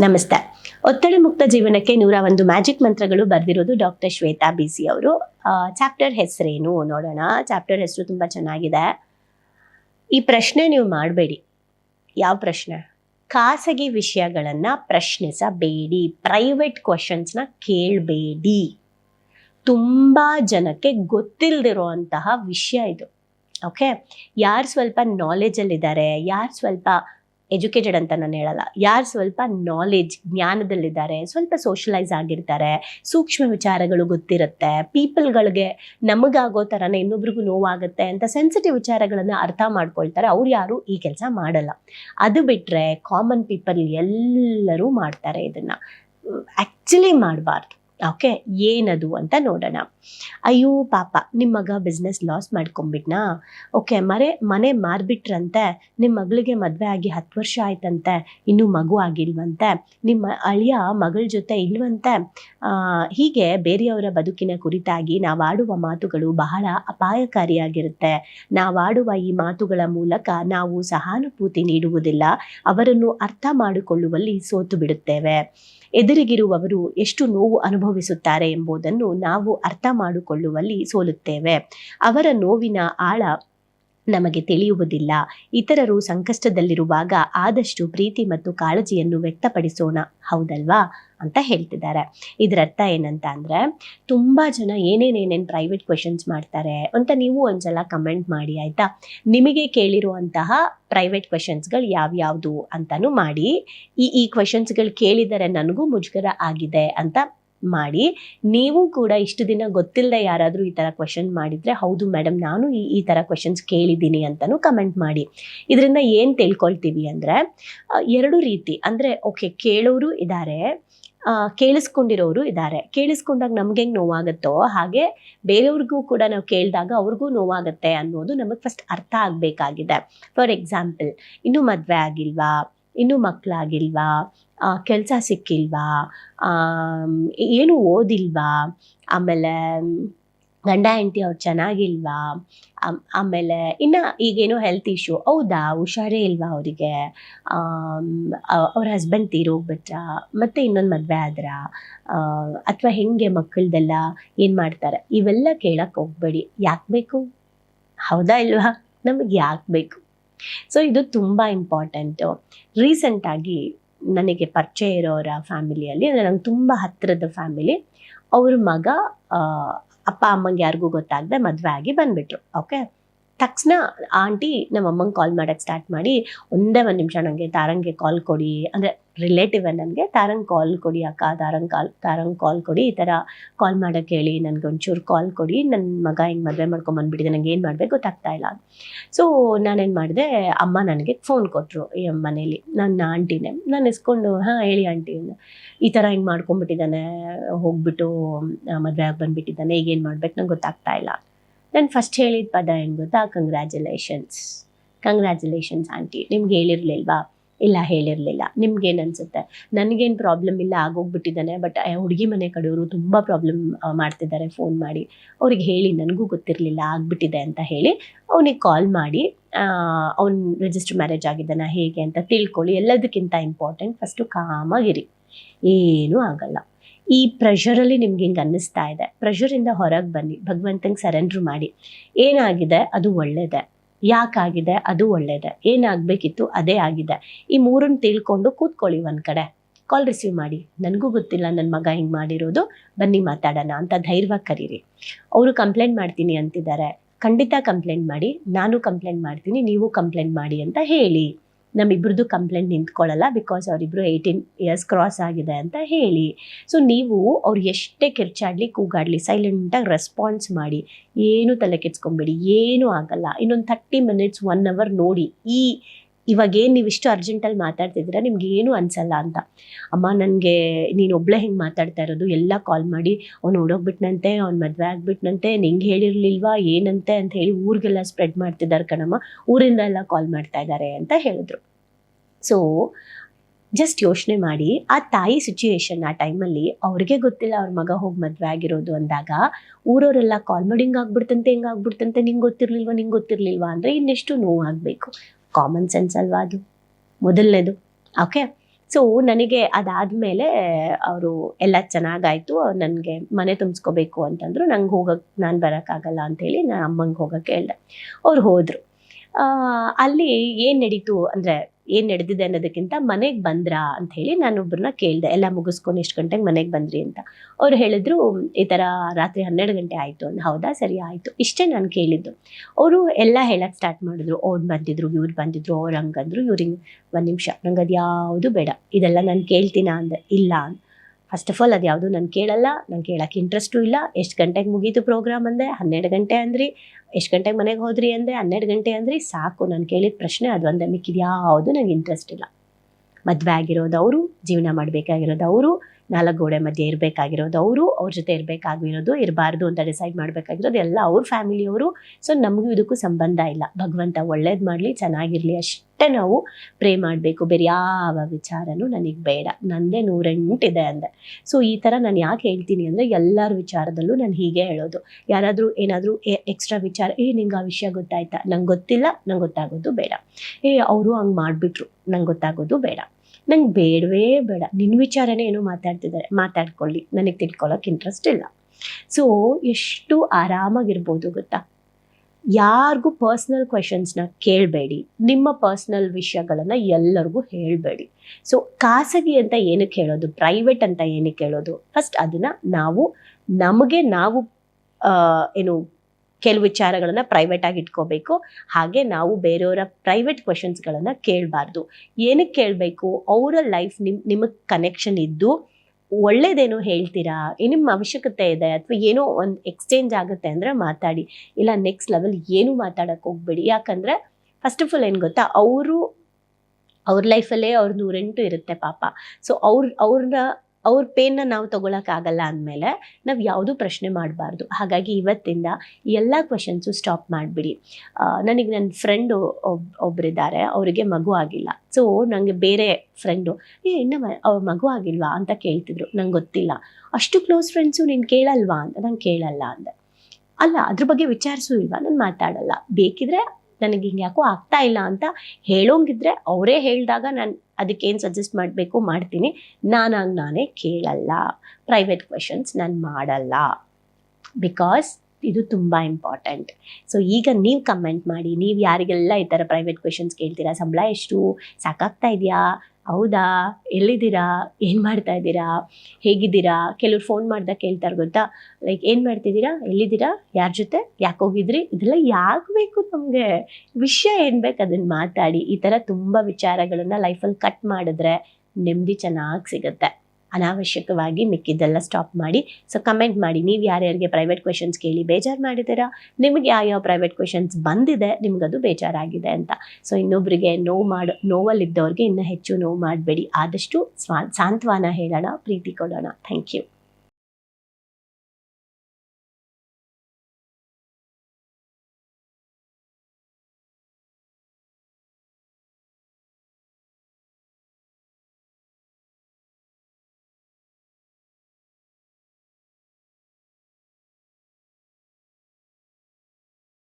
ನಮಸ್ತೆ. ಒತ್ತಡ ಮುಕ್ತ ಜೀವನಕ್ಕೆ ನೂರ ಒಂದು ಮ್ಯಾಜಿಕ್ ಮಂತ್ರಗಳು ಬರೆದಿರೋದು ಡಾಕ್ಟರ್ ಶ್ವೇತಾ ಬಿ ಸಿ ಅವರು. ಚಾಪ್ಟರ್ ಹೆಸರೇನು ನೋಡೋಣ. ಚಾಪ್ಟರ್ ಹೆಸರು ತುಂಬ ಚೆನ್ನಾಗಿದೆ. ಈ ಪ್ರಶ್ನೆ ನೀವು ಮಾಡಬೇಡಿ. ಯಾವ ಪ್ರಶ್ನೆ? ಖಾಸಗಿ ವಿಷಯಗಳನ್ನು ಪ್ರಶ್ನಿಸಬೇಡಿ. ಪ್ರೈವೇಟ್ ಕ್ವಶನ್ಸ್ನ ಕೇಳಬೇಡಿ. ತುಂಬ ಜನಕ್ಕೆ ಗೊತ್ತಿಲ್ಲದಿರೋ ಅಂತಹ ವಿಷಯ ಇದು. ಓಕೆ? ಯಾರು ಸ್ವಲ್ಪ ನಾಲೆಜಲ್ಲಿದ್ದಾರೆ ಯಾರು ಸ್ವಲ್ಪ ಎಜುಕೇಟೆಡ್ ಅಂತ ನಾನು ಹೇಳಲ್ಲ. ಯಾರು ಸ್ವಲ್ಪ ನಾಲೆಜ್ ಜ್ಞಾನದಲ್ಲಿದ್ದಾರೆ, ಸ್ವಲ್ಪ ಸೋಷಲೈಸ್ ಆಗಿರ್ತಾರೆ, ಸೂಕ್ಷ್ಮ ವಿಚಾರಗಳು ಗೊತ್ತಿರುತ್ತೆ, ಪೀಪಲ್ಗಳಿಗೆ ನಮಗಾಗೋ ಥರನೇ ಇನ್ನೊಬ್ರಿಗೂ ನೋವಾಗುತ್ತೆ ಅಂತ ಸೆನ್ಸಿಟಿವ್ ವಿಚಾರಗಳನ್ನು ಅರ್ಥ ಮಾಡ್ಕೊಳ್ತಾರೆ. ಅವ್ರು ಯಾರು ಈ ಕೆಲಸ ಮಾಡಲ್ಲ. ಅದು ಬಿಟ್ಟರೆ ಕಾಮನ್ ಪೀಪಲ್ ಎಲ್ಲರೂ ಮಾಡ್ತಾರೆ ಇದನ್ನು. ಆ್ಯಕ್ಚುಲಿ ಮಾಡಬಾರ್ದು. ಓಕೆ ಏನದು ಅಂತ ನೋಡೋಣ. ಅಯ್ಯೋ ಪಾಪ ನಿಮ್ಮ ಮಗ ಬಿಸ್ನೆಸ್ ಲಾಸ್ ಮಾಡ್ಕೊಂಬಿಟ್ನಾ ಓಕೆ ಮರೆ, ಮನೆ ಮಾರ್ಬಿಟ್ರಂತೆ ನಿಮ್ಮ ಮಗಳಿಗೆ ಮದುವೆ ಆಗಿ ಹತ್ತು ವರ್ಷ ಆಯ್ತಂತೆ, ಇನ್ನೂ ಮಗು ಆಗಿಲ್ವಂತೆ, ನಿಮ್ಮ ಅಳಿಯ ಮಗಳ ಜೊತೆ ಇಲ್ವಂತೆ ಹೀಗೆ ಬೇರೆಯವರ ಬದುಕಿನ ಕುರಿತಾಗಿ ನಾವಾಡುವ ಮಾತುಗಳು ಬಹಳ ಅಪಾಯಕಾರಿಯಾಗಿರುತ್ತೆ. ನಾವಾಡುವ ಈ ಮಾತುಗಳ ಮೂಲಕ ನಾವು ಸಹಾನುಭೂತಿ ನೀಡುವುದಿಲ್ಲ, ಅವರನ್ನು ಅರ್ಥ ಮಾಡಿಕೊಳ್ಳುವಲ್ಲಿ ಸೋತು ಬಿಡುತ್ತೇವೆ. ಎದುರಿಗಿರುವವರು ಎಷ್ಟು ನೋವು ಅನುಭವಿಸುತ್ತಾರೆ ಎಂಬುದನ್ನು ನಾವು ಅರ್ಥ ಮಾಡಿಕೊಳ್ಳುವಲ್ಲಿ ಸೋಲುತ್ತೇವೆ. ಅವರ ನೋವಿನ ಆಳ ನಮಗೆ ತಿಳಿಯುವುದಿಲ್ಲ. ಇತರರು ಸಂಕಷ್ಟದಲ್ಲಿರುವಾಗ ಆದಷ್ಟು ಪ್ರೀತಿ ಮತ್ತು ಕಾಳಜಿಯನ್ನು ವ್ಯಕ್ತಪಡಿಸೋಣ, ಹೌದಲ್ವಾ? ಅಂತ ಹೇಳ್ತಿದ್ದಾರೆ. ಇದರರ್ಥ ಏನಂತ ಅಂದರೆ ತುಂಬ ಜನ ಏನೇನೇನೇನು ಪ್ರೈವೇಟ್ ಕ್ವೆಶನ್ಸ್ ಮಾಡ್ತಾರೆ ಅಂತ ನೀವು ಒಂದ್ಸಲ ಕಮೆಂಟ್ ಮಾಡಿ, ಆಯಿತಾ? ನಿಮಗೆ ಕೇಳಿರುವಂತಹ ಪ್ರೈವೇಟ್ ಕ್ವೆಶನ್ಸ್ಗಳು ಯಾವ್ಯಾವುದು ಅಂತಲೂ ಮಾಡಿ, ಈ ಈ ಕ್ವೆಶನ್ಸ್ಗಳು ಕೇಳಿದರೆ ನನಗೂ ಮುಜುಗರ ಆಗಿದೆ ಅಂತ ಮಾಡಿ, ನೀವು ಕೂಡ ಇಷ್ಟು ದಿನ ಗೊತ್ತಿಲ್ಲದೆ ಯಾರಾದರೂ ಈ ಥರ ಕ್ವೆಶನ್ ಮಾಡಿದರೆ, ಹೌದು ಮೇಡಮ್ ನಾನು ಈ ಈ ಥರ ಕ್ವೆಶನ್ಸ್ ಕೇಳಿದ್ದೀನಿ ಅಂತಲೂ ಕಮೆಂಟ್ ಮಾಡಿ. ಇದರಿಂದ ಏನು ತಿಳ್ಕೊಳ್ತೀವಿ ಅಂದರೆ ಎರಡು ರೀತಿ. ಅಂದರೆ ಓಕೆ ಕೇಳೋರು ಇದ್ದಾರೆ ಕೇಳಿಸ್ಕೊಂಡಿರೋರು ಇದ್ದಾರೆ ಕೇಳಿಸ್ಕೊಂಡಾಗ ನಮ್ಗೆ ಹೆಂಗೆ ನೋವಾಗುತ್ತೋ ಹಾಗೆ ಬೇರೆಯವ್ರಿಗೂ ಕೂಡ ನಾವು ಕೇಳಿದಾಗ ಅವ್ರಿಗೂ ನೋವಾಗುತ್ತೆ ಅನ್ನೋದು ನಮಗೆ ಫಸ್ಟ್ ಅರ್ಥ ಆಗಬೇಕಾಗಿದೆ. ಫಾರ್ ಎಕ್ಸಾಂಪಲ್ ಇನ್ನೂ ಮದುವೆ ಆಗಿಲ್ವಾ, ಇನ್ನೂ ಮಕ್ಕಳಾಗಿಲ್ವಾ ಕೆಲಸ ಸಿಕ್ಕಿಲ್ವಾ? ಏನು ಓದಿಲ್ವಾ? ಆಮೇಲೆ ಗಂಡ ಹೆಂಡತಿ ಅವ್ರು ಚೆನ್ನಾಗಿಲ್ವಾ? ಆಮೇಲೆ ಇನ್ನು ಈಗೇನೋ ಹೆಲ್ತ್ ಇಶ್ಯೂ ಹೌದಾ? ಹುಷಾರೇ ಇಲ್ವಾ ಅವರಿಗೆ? ಅವ್ರ ಹಸ್ಬೆಂಡ್ ತೀರೋಗ್ಬಿಟ್ರಾ ಮತ್ತು ಇನ್ನೊಂದು ಮದುವೆ ಆದ್ರಾ? ಅಥವಾ ಹೆಂಗೆ ಮಕ್ಕಳದೆಲ್ಲ ಏನು ಮಾಡ್ತಾರೆ? ಇವೆಲ್ಲ ಕೇಳಕ್ಕೆ ಹೋಗ್ಬೇಡಿ. ಯಾಕೆ ಬೇಕು? ಹೌದಾ ಇಲ್ವಾ? ನಮಗೆ ಯಾಕೆ ಬೇಕು? ಸೊ ಇದು ತುಂಬ ಇಂಪಾರ್ಟೆಂಟು ರೀಸೆಂಟಾಗಿ ನನಗೆ ಪರಿಚಯ ಇರೋರ ಫ್ಯಾಮಿಲಿಯಲ್ಲಿ ಅಂದರೆ ನಂಗೆ ತುಂಬ ಹತ್ತಿರದ ಫ್ಯಾಮಿಲಿ ಅವ್ರ ಮಗ ಅಪ್ಪ, ಅಮ್ಮಂಗೆ ಯಾರಿಗೂ ಗೊತ್ತಾಗದೆ ಮದುವೆ ಆಗಿ ಬಂದುಬಿಟ್ರು ಓಕೆ ತಕ್ಷಣ ಆಂಟಿ ನಮ್ಮ ಅಮ್ಮಂಗೆ ಕಾಲ್ ಮಾಡೋಕ್ಕೆ ಸ್ಟಾರ್ಟ್ ಮಾಡಿ ಒಂದೇ ಒಂದು ನಿಮಿಷ ನನಗೆ ತಾರಂಗೆ ಕಾಲ್ ಕೊಡಿ. ಅಂದರೆ ರಿಲೇಟಿವ್ ನನಗೆ ತಾರಂಗ್ ಕಾಲ್ ಕೊಡಿ ಅಕ್ಕ, ತಾರಂಗ್ ಕಾಲ್ ತಾರಂಗ್ ಕಾಲ್ ಕೊಡಿ. ಈ ಥರ ಕಾಲ್ ಮಾಡೋಕ್ಕೆ ಹೇಳಿ ನನಗೆ ಒಂಚೂರು ಕಾಲ್ ಕೊಡಿ. ನನ್ನ ಮಗ ಹಿಂಗೆ ಮದುವೆ ಮಾಡ್ಕೊಂಬಂದ್ಬಿಟ್ಟಿದೆ ನನಗೆ ಏನು ಮಾಡಬೇಕು ಗೊತ್ತಾಗ್ತಾ ಇಲ್ಲ ಸೊ ನಾನೇನು ಮಾಡಿದೆ, ಅಮ್ಮ ನನಗೆ ಫೋನ್ ಕೊಟ್ಟರು ಮನೇಲಿ. ನನ್ನ ಆಂಟಿನೇ. ನಾನು ಇಸ್ಕೊಂಡು ಹಾಂ, ಹೇಳಿ ಆಂಟಿ. ಈ ಥರ ಹಿಂಗೆ ಮಾಡ್ಕೊಂಬಿಟ್ಟಿದ್ದಾನೆ ಹೋಗ್ಬಿಟ್ಟು ಮದುವೆ ಆಗಿ ಬಂದುಬಿಟ್ಟಿದ್ದಾನೆ. ಈಗೇನು ಮಾಡ್ಬೇಕು ನಂಗೆ ಗೊತ್ತಾಗ್ತಾ ಇಲ್ಲ ನಾನು ಫಸ್ಟ್ ಹೇಳಿದ ಪದ ಏನು ಗೊತ್ತಾ? ಕಂಗ್ರ್ಯಾಚುಲೇಷನ್ಸ್ ಕಂಗ್ರ್ಯಾಚುಲೇಷನ್ಸ್ ಆಂಟಿ ನಿಮ್ಗೆ ಹೇಳಿರ್ಲಿಲ್ವಾ? ಇಲ್ಲ, ಹೇಳಿರಲಿಲ್ಲ. ನಿಮ್ಗೇನು ಅನ್ಸುತ್ತೆ? ನನಗೇನು ಪ್ರಾಬ್ಲಮ್ ಇಲ್ಲ, ಆಗೋಗ್ಬಿಟ್ಟಿದ್ದಾನೆ ಬಟ್ ಹುಡುಗಿ ಮನೆ ಕಡೆಯವರು ತುಂಬ ಪ್ರಾಬ್ಲಮ್ ಮಾಡ್ತಿದ್ದಾರೆ ಫೋನ್ ಮಾಡಿ. ಅವ್ರಿಗೆ ಹೇಳಿ, ನನಗೂ ಗೊತ್ತಿರಲಿಲ್ಲ, ಆಗ್ಬಿಟ್ಟಿದೆ ಅಂತ ಹೇಳಿ, ಅವನಿಗೆ ಕಾಲ್ ಮಾಡಿ ಅವ್ನು ರಿಜಿಸ್ಟರ್ ಮ್ಯಾರೇಜ್ ಆಗಿದ್ದಾನ, ಹೇಗೆ ಅಂತ ತಿಳ್ಕೊಳ್ಳಿ. ಎಲ್ಲದಕ್ಕಿಂತ ಇಂಪಾರ್ಟೆಂಟ್ ಫಸ್ಟು ಕಾಮಾಗಿರಿ. ಏನೂ ಆಗಲ್ಲ. ಈ ಪ್ರೆಷರಲ್ಲಿ ನಿಮ್ಗೆ ಹಿಂಗೆ ಅನ್ನಿಸ್ತಾ ಇದೆ. ಪ್ರೆಷರಿಂದ ಹೊರಗೆ ಬನ್ನಿ. ಭಗವಂತಂಗೆ ಸರೆಂಡ್ರ್ ಮಾಡಿ. ಏನಾಗಿದೆ? ಅದು ಒಳ್ಳೇದೆ. ಯಾಕಾಗಿದೆ? ಅದು ಒಳ್ಳೇದೆ. ಏನಾಗಬೇಕಿತ್ತು? ಅದೇ ಆಗಿದೆ. ಈ ಮೂರನ್ನು ತಿಳ್ಕೊಂಡು ಕೂತ್ಕೊಳ್ಳಿ ಒಂದು ಕಡೆ. ಕಾಲ್ ರಿಸೀವ್ ಮಾಡಿ. ನನಗೂ ಗೊತ್ತಿಲ್ಲ ನನ್ನ ಮಗ ಹಿಂಗೆ ಮಾಡಿರೋದು. ಬನ್ನಿ ಮಾತಾಡೋಣ ಅಂತ ಧೈರ್ಯವಾಗಿ ಕರೀರಿ. ಅವರು ಕಂಪ್ಲೇಂಟ್ ಮಾಡ್ತೀನಿ ಅಂತಿದ್ದಾರೆ. ಖಂಡಿತ ಕಂಪ್ಲೇಂಟ್ ಮಾಡಿ. ನಾನು ಕಂಪ್ಲೇಂಟ್ ಮಾಡ್ತೀನಿ. ನೀವು ಕಂಪ್ಲೇಂಟ್ ಮಾಡಿ ಅಂತ ಹೇಳಿ. ನಮ್ಮಿಬ್ರದ್ದು ಕಂಪ್ಲೇಂಟ್ ನಿಂತ್ಕೊಳ್ಳಲ್ಲ ಬಿಕಾಸ್ ಅವರಿಬ್ರು ಏಯ್ಟೀನ್ ಇಯರ್ಸ್ ಕ್ರಾಸ್ ಆಗಿದೆ ಅಂತ ಹೇಳಿ. ಸೊ ನೀವು ಅವ್ರು ಎಷ್ಟೇ ಕಿರ್ಚಾಡಲಿ, ಕೂಗಾಡಲಿ ಸೈಲೆಂಟಾಗಿ ರೆಸ್ಪಾನ್ಸ್ ಮಾಡಿ, ಏನು ತಲೆ ಕೆಡ್ಸ್ಕೊಂಬೇಡಿ, ಏನೂ ಆಗಲ್ಲ. ಇನ್ನೊಂದು ಥರ್ಟಿ ಮಿನಿಟ್ಸ್ ಒನ್ ಅವರ್ ನೋಡಿ, ಈ ಇವಾಗ ಏನು ನೀವು ಇಷ್ಟು ಅರ್ಜೆಂಟಲ್ಲಿ ಮಾತಾಡ್ತಿದ್ದೀರಾ? ನಿಮ್ಗೆ ಏನು ಅನ್ಸಲ್ಲ ಅಂತ. ಅಮ್ಮ ನನಗೆ, ನೀನು ಒಬ್ಳೆ ಹಿಂಗೆ ಮಾತಾಡ್ತಾ ಇರೋದು, ಎಲ್ಲ ಕಾಲ್ ಮಾಡಿ, ಅವ್ನು ಓಡೋಗ್ಬಿಟ್ನಂತೆ, ಅವ್ನು ಮದುವೆ ಆಗ್ಬಿಟ್ನಂತೆ ನಿಂಗೆ ಹೇಳಿರ್ಲಿಲ್ವಾ, ಏನಂತೆ ಅಂತ ಹೇಳಿ ಊರಿಗೆಲ್ಲ ಸ್ಪ್ರೆಡ್ ಮಾಡ್ತಿದ್ದಾರೆ ಕಣಮ್ಮ. ಊರಿಂದ ಎಲ್ಲ ಕಾಲ್ ಮಾಡ್ತಾ ಇದ್ದಾರೆ ಅಂತ ಹೇಳಿದ್ರು. ಸೊ ಜಸ್ಟ್ ಯೋಚನೆ ಮಾಡಿ, ಆ ತಾಯಿ ಸಿಚುಯೇಷನ್ ಆ ಟೈಮಲ್ಲಿ ಅವ್ರಿಗೆ ಗೊತ್ತಿಲ್ಲ ಅವ್ರ ಮಗ ಹೋಗಿ ಮದುವೆ ಆಗಿರೋದು ಅಂದಾಗ, ಊರವರೆಲ್ಲ ಕಾಲ್ ಮಾಡಿ ಹಿಂಗೆ ಆಗ್ಬಿಡ್ತಂತೆ ಹಿಂಗೆ ಆಗ್ಬಿಡ್ತಂತೆ, ನಿಂಗೆ ಗೊತ್ತಿರ್ಲಿಲ್ವಾ ನಿಂಗೆ ಗೊತ್ತಿರ್ಲಿಲ್ವಾ ಅಂದರೆ ಇನ್ನೆಷ್ಟು ನೋವಾಗಬೇಕು. ಕಾಮನ್ ಸೆನ್ಸ್ ಅಲ್ವಾ ಅದು? ಮೊದಲನೇದು. ಓಕೆ ಸೊ ನನಗೆ ಅದಾದಮೇಲೆ, ಅವರು ಎಲ್ಲ ಚೆನ್ನಾಗಾಯ್ತು. ನನಗೆ ಮನೆ ತುಂಬಿಸ್ಕೋಬೇಕು ಅಂತಂದ್ರು ನಂಗೆ ಹೋಗಕ್ಕೆ ನಾನು ಬರೋಕ್ಕಾಗಲ್ಲ ಹೇಳಿ ನಾನು ಅಮ್ಮಂಗೆ ಹೋಗೋಕ್ಕೆ ಹೇಳ್ದೆ. ಅವ್ರು ಹೋದರು. ಅಲ್ಲಿ ಏನು ನಡೀತು ಅಂದರೆ ಏನು ನಡೆದಿದೆ ಅನ್ನೋದಕ್ಕಿಂತ ಮನೆಗೆ ಬಂದ್ರಾ ಅಂತ ಹೇಳಿ ನಾನು ಒಬ್ಬರನ್ನ ಕೇಳಿದೆ, ಎಲ್ಲ ಮುಗಿಸ್ಕೊಂಡು ಎಷ್ಟು ಗಂಟೆಗೆ ಮನೆಗೆ ಬಂದ್ರಿ ಅಂತ. ಅವ್ರು ಹೇಳಿದ್ರು, ಈ ಥರ ರಾತ್ರಿ ಹನ್ನೆರಡು ಗಂಟೆ ಆಯಿತು. ಅಂತ ಹೌದಾ, ಸರಿ ಆಯಿತು. ಇಷ್ಟೇ ನಾನು ಕೇಳಿದ್ದು. ಅವರು ಎಲ್ಲ ಹೇಳಕ್ಕೆ ಸ್ಟಾರ್ಟ್ ಮಾಡಿದ್ರು. ಅವ್ರು ಬಂದಿದ್ರು, ಇವ್ರು ಬಂದಿದ್ರು, ಅವ್ರು ಹಂಗಂದ್ರು ಇವ್ರಿಗೆ ಒಂದು ನಿಮಿಷ, ನಂಗೆ ಅದು ಯಾವುದು ಬೇಡ, ಇದೆಲ್ಲ ನಾನು ಕೇಳ್ತೀನ? ಅಂದೆ, ಇಲ್ಲ ಫಸ್ಟ್ ಆಫ್ ಆಲ್ ಅದು ಯಾವುದು ನಾನು ಕೇಳಲ್ಲ, ನಾನು ಕೇಳಕ್ಕೆ ಇಂಟ್ರೆಸ್ಟು ಇಲ್ಲ. ಎಷ್ಟು ಗಂಟೆಗೆ ಮುಗೀತು ಪ್ರೋಗ್ರಾಮ್ ಅಂದೆ? ಹನ್ನೆರಡು ಗಂಟೆ ಅಂದ್ರಿ. ಎಷ್ಟು ಗಂಟೆಗೆ ಮನೆಗೆ ಹೋದ್ರಿ ಅಂದೆ? ಹನ್ನೆರಡು ಗಂಟೆ ಅಂದ್ರಿ. ಸಾಕು, ನಾನು ಕೇಳಿದ ಪ್ರಶ್ನೆ ಅದು ಒಂದೇ ಮಿಕ್ಕಿದ ಯಾವುದು ನನಗೆ ಇಂಟ್ರೆಸ್ಟ್ ಇಲ್ಲ. ಮದುವೆ ಆಗಿರೋದು ಅವರು, ಜೀವನ ಮಾಡಬೇಕಾಗಿರೋದು ಅವರು. ನಾಲ್ಕು ಗೋಡೆ ಮಧ್ಯೆ ಇರಬೇಕಾಗಿರೋದು, ಅವರು ಅವ್ರ ಜೊತೆ ಇರಬೇಕಾಗಿರೋದು, ಇರಬಾರ್ದು ಅಂತ ಡಿಸೈಡ್ ಮಾಡಬೇಕಾಗಿರೋದು ಎಲ್ಲ ಅವ್ರ ಫ್ಯಾಮಿಲಿಯವರು ಸೊ ನಮಗೂ ಇದಕ್ಕೂ ಸಂಬಂಧ ಇಲ್ಲ. ಭಗವಂತ ಒಳ್ಳೇದು ಮಾಡಲಿ, ಚೆನ್ನಾಗಿರಲಿ ಅಷ್ಟೇ ನಾವು ಪ್ರೇ ಮಾಡಬೇಕು. ಬೇರೆ ಯಾವ ವಿಚಾರನೂ ನನಗೆ ಬೇಡ. ನಂದೇ ನೂರೆಂಟಿದೆ ಅಂದೆ. ಸೊ ಈ ಥರ ನಾನು ಯಾಕೆ ಹೇಳ್ತೀನಿ ಅಂದರೆ ಎಲ್ಲರ ವಿಚಾರದಲ್ಲೂ ನಾನು ಹೀಗೆ ಹೇಳೋದು. ಯಾರಾದರೂ ಏನಾದರೂ ಎಕ್ಸ್ಟ್ರಾ ವಿಚಾರ, ಏ, ನಿಂಗೆ ಆ ವಿಷಯ ಗೊತ್ತಾಯ್ತಾ? ನಂಗೆ ಗೊತ್ತಿಲ್ಲ, ನಂಗೆ ಗೊತ್ತಾಗೋದು ಬೇಡ. ಏ, ಅವರು ಹಂಗೆ ಮಾಡಿಬಿಟ್ರು, ನಂಗೆ ಗೊತ್ತಾಗೋದು ಬೇಡ. ನಂಗೆ ಬೇಡವೇ ಬೇಡ. ನಿನ್ನ ವಿಚಾರನೇ ಏನೋ ಮಾತಾಡ್ತಿದ್ದಾರೆ ಮಾತಾಡ್ಕೊಳ್ಳಿ. ನನಗೆ ತಿಳ್ಕೊಳ್ಳೋಕೆ ಇಂಟ್ರೆಸ್ಟ್ ಇಲ್ಲ. ಸೊ ಎಷ್ಟು ಆರಾಮಾಗಿರ್ಬೋದು ಗೊತ್ತಾ? ಯಾರಿಗೂ ಪರ್ಸ್ನಲ್ ಕ್ವೆಶನ್ಸ್ನ ಕೇಳಬೇಡಿ. ನಿಮ್ಮ ಪರ್ಸ್ನಲ್ ವಿಷಯಗಳನ್ನು ಎಲ್ಲರಿಗೂ ಹೇಳಬೇಡಿ. ಸೊ ಖಾಸಗಿ ಅಂತ ಏನಕ್ಕೆ ಹೇಳೋದು? ಪ್ರೈವೇಟ್ ಅಂತ ಏನಕ್ಕೆ ಹೇಳೋದು? ಫಸ್ಟ್ ಅದನ್ನು ನಾವು, ನಮಗೆ ನಾವು ಏನು ಕೆಲವು ವಿಚಾರಗಳನ್ನು ಪ್ರೈವೇಟ್ ಆಗಿ ಇಟ್ಕೋಬೇಕು. ಹಾಗೆ ನಾವು ಬೇರೆಯವರ ಪ್ರೈವೇಟ್ ಕ್ವೆಶನ್ಸ್ಗಳನ್ನು ಕೇಳಬಾರ್ದು. ಏನಕ್ಕೆ ಕೇಳಬೇಕು? ಅವರ ಲೈಫ್ ನಿಮ್, ನಿಮಗೆ ಕನೆಕ್ಷನ್ ಇದ್ದು ಒಳ್ಳೇದೇನು ಹೇಳ್ತೀರಾ? ನಿಮ್ಮ ಅವಶ್ಯಕತೆ ಇದೆ ಅಥವಾ ಏನೋ ಒಂದು ಎಕ್ಸ್ಚೇಂಜ್ ಆಗುತ್ತೆ ಅಂದರೆ ಮಾತಾಡಿ. ಇಲ್ಲ ನೆಕ್ಸ್ಟ್ ಲೆವೆಲ್ ಏನು ಮಾತಾಡೋಕ್ಕೆ ಹೋಗ್ಬೇಡಿ. ಯಾಕಂದರೆ ಫಸ್ಟ್ ಆಫ್ ಆಲ್ ಏನು ಗೊತ್ತಾ? ಅವರು ಅವ್ರ ಲೈಫಲ್ಲೇ ಅವ್ರ ನೂರೆಂಟು ಇರುತ್ತೆ ಪಾಪ. ಸೊ ಅವ್ರ ಅವ್ರನ್ನ ಅವ್ರ ಪೇನ್ನ ನಾವು ತಗೊಳಕ್ಕಾಗಲ್ಲ ಅಂದಮೇಲೆ ನಾವು ಯಾವುದೂ ಪ್ರಶ್ನೆ ಮಾಡಬಾರ್ದು. ಹಾಗಾಗಿ ಇವತ್ತಿಂದ ಎಲ್ಲ ಕ್ವಶನ್ಸು ಸ್ಟಾಪ್ ಮಾಡಿಬಿಡಿ. ನನಗೆ ನನ್ನ ಫ್ರೆಂಡು ಒಬ್ ಒಬ್ಬರಿದ್ದಾರೆ ಅವರಿಗೆ ಮಗು ಆಗಿಲ್ಲ. ಸೊ ನನಗೆ ಬೇರೆ ಫ್ರೆಂಡು ಏ, ಇನ್ನು ಅವ್ರ ಮಗು ಆಗಿಲ್ವಾ? ಅಂತ ಕೇಳ್ತಿದ್ರು. ನಂಗೆ ಗೊತ್ತಿಲ್ಲ. ಅಷ್ಟು ಕ್ಲೋಸ್ ಫ್ರೆಂಡ್ಸು ನೀನು ಕೇಳಲ್ವಾ ಅಂತ ನಂಗೆ ಕೇಳಲ್ಲ ಅಂದೆ. ಅಲ್ಲ, ಅದ್ರ ಬಗ್ಗೆ ವಿಚಾರಿಸೂ ಇಲ್ವಾ? ನಾನು ಮಾತಾಡಲ್ಲ. ಬೇಕಿದ್ರೆ ನನಗೆ ಹಿಂಗೆ ಯಾಕೋ ಆಗ್ತಾ ಇಲ್ಲ ಅಂತ ಹೇಳೋಂಗಿದ್ರೆ ಅವರೇ ಹೇಳಿದಾಗ ನಾನು ಅದಕ್ಕೇನು ಸಜೆಸ್ಟ್ ಮಾಡಬೇಕು, ಮಾಡ್ತೀನಿ. ನಾನಾಗಿ ನಾನೇ ಕೇಳಲ್ಲ. ಪ್ರೈವೇಟ್ ಕ್ವೆಶನ್ಸ್ ನಾನು ಮಾಡಲ್ಲ. ಬಿಕಾಸ್ ಇದು ತುಂಬ ಇಂಪಾರ್ಟೆಂಟ್ ಸೊ ಈಗ ನೀವು ಕಮೆಂಟ್ ಮಾಡಿ, ನೀವು ಯಾರಿಗೆಲ್ಲ ಈ ಥರ ಪ್ರೈವೇಟ್ ಕ್ವೆಶನ್ಸ್ ಕೇಳ್ತೀರಾ? ಸಂಬಳ ಎಷ್ಟು? ಸಾಕಾಗ್ತಾ ಇದೆಯಾ? ಹೌದಾ? ಎಲ್ಲಿದ್ದೀರಾ? ಏನು ಮಾಡ್ತಾ ಇದ್ದೀರಾ? ಹೇಗಿದ್ದೀರಾ? ಕೆಲವ್ರು ಫೋನ್ ಮಾಡ್ದಾಗ ಕೇಳ್ತಾರೆ ಗೊತ್ತಾ? ಲೈಕ್ ಏನು ಮಾಡ್ತಿದ್ದೀರಾ? ಎಲ್ಲಿದ್ದೀರಾ? ಯಾರ ಜೊತೆ? ಯಾಕೆ ಹೋಗಿದ್ರಿ? ಇದೆಲ್ಲ ಯಾಕೆ ಬೇಕು ನಮಗೆ? ವಿಷಯ ಏನು ಬೇಕು ಅದನ್ನು ಮಾತಾಡಿ. ಈ ಥರ ತುಂಬ ವಿಚಾರಗಳನ್ನು ಲೈಫಲ್ಲಿ ಕಟ್ ಮಾಡಿದ್ರೆ ನೆಮ್ಮದಿ ಚೆನ್ನಾಗಿ ಸಿಗುತ್ತೆ. ಅನಾವಶ್ಯಕವಾಗಿ ಮಿಕ್ಕಿದ್ದೆಲ್ಲ ಸ್ಟಾಪ್ ಮಾಡಿ. ಸೊ ಕಮೆಂಟ್ ಮಾಡಿ. ನೀವು ಯಾರ್ಯಾರಿಗೆ ಪ್ರೈವೇಟ್ ಕ್ವೆಶನ್ಸ್ ಕೇಳಿ ಬೇಜಾರು ಮಾಡಿದ್ದೀರಾ? ನಿಮಗೆ ಯಾವ ಪ್ರೈವೇಟ್ ಕ್ವೆಶನ್ಸ್ ಬಂದಿದೆ, ನಿಮಗದು ಬೇಜಾರಾಗಿದೆ ಅಂತ. ಸೊ ಇನ್ನೊಬ್ಬರಿಗೆ ನೋವು ಮಾಡಿ, ನೋವಲ್ಲಿದ್ದವ್ರಿಗೆ ಇನ್ನೂ ಹೆಚ್ಚು ನೋವು ಮಾಡಬೇಡಿ. ಆದಷ್ಟು ಸ್ವಾ, ಸಾಂತ್ವನ ಹೇಳೋಣ, ಪ್ರೀತಿ ಕೊಡೋಣ. Thank you